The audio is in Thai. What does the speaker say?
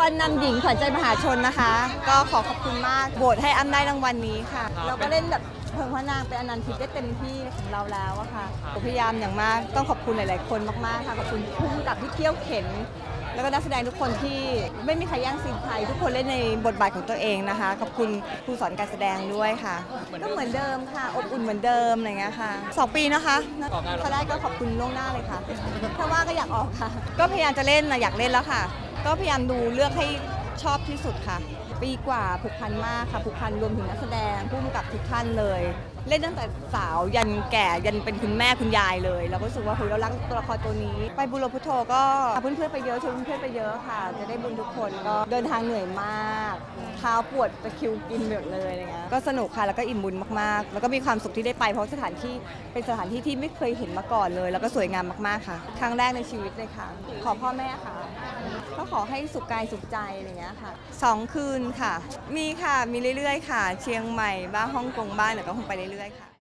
วันนำหญิงขวัญใจมหาชนนะคะ ก็ขอขอบคุณมากโหวตให้อ้ำได้รางวัลนี้ค่ะ เราก็เล่นแบบเพิงพระนางเป็นอนันต์ทิพย์ได้เต็มที่ของเราแล้วอะค่ะพยายามอย่างมากต้องขอบคุณหลาย ๆ คนมาก ๆ ค่ะขอบคุณพุ่มกับที่เที่ยวเข็นแล้วก็นักแสดงทุกคนที่ไม่มีใครแย่งซีนใครทุกคนเล่นในบทบาทของตัวเองนะคะ ขอบคุณครูสอนการแสดงด้วยค่ะ ก็เหมือนเดิมค่ะ อบอุ่นเหมือนเดิมอะไรเงี้ยค่ะสองปีนะคะถ้าได้ก็ขอบคุณล่วงหน้าเลยค่ะ ถ้าว่าก็อยากออกค่ะ ก็พยายามจะเล่นนะอยากเล่นแล้วค่ะ ก็พยายามดูเลือกให้ชอบที่สุดค่ะ ปีกว่าผูกพันมากค่ะผูกพันรวมถึงนักแสดงผู้กำกับทุกท่านเลย เล่นตั้งแต่สาวยันแก่ยันเป็นคุณแม่คุณยายเลยเราก็รู้สึกว่าเฮ้ยเรารักตัวละครตัวนี้ ไปบุรพุทโธก็เพื่อนๆไปเยอะชวนเพื่อนไปเยอะค่ะ จะได้บุญทุกคนก็เดินทางเหนื่อยมากเท้าปวดตะคิวกินหมดเลยอะไรเงี้ยก็สนุกค่ะแล้วก็อิ่มบุญมากๆ แล้วก็มีความสุขที่ได้ไปเพราะสถานที่เป็นสถานที่ที่ไม่เคยเห็นมาก่อนเลย แล้วก็สวยงามมากๆค่ะ ครั้งแรกในชีวิตเลยค่ะ ขอพ่อแม่ค่ะ ขอให้สุขกายสุขใจอะไรเงี้ยค่ะสองคืนค่ะ มีค่ะมีเรื่อยๆ ค่ะ เชียงใหม่บ้างฮ่องกงบ้างเดี๋ยวก็คงไปเรื่อยๆค่ะ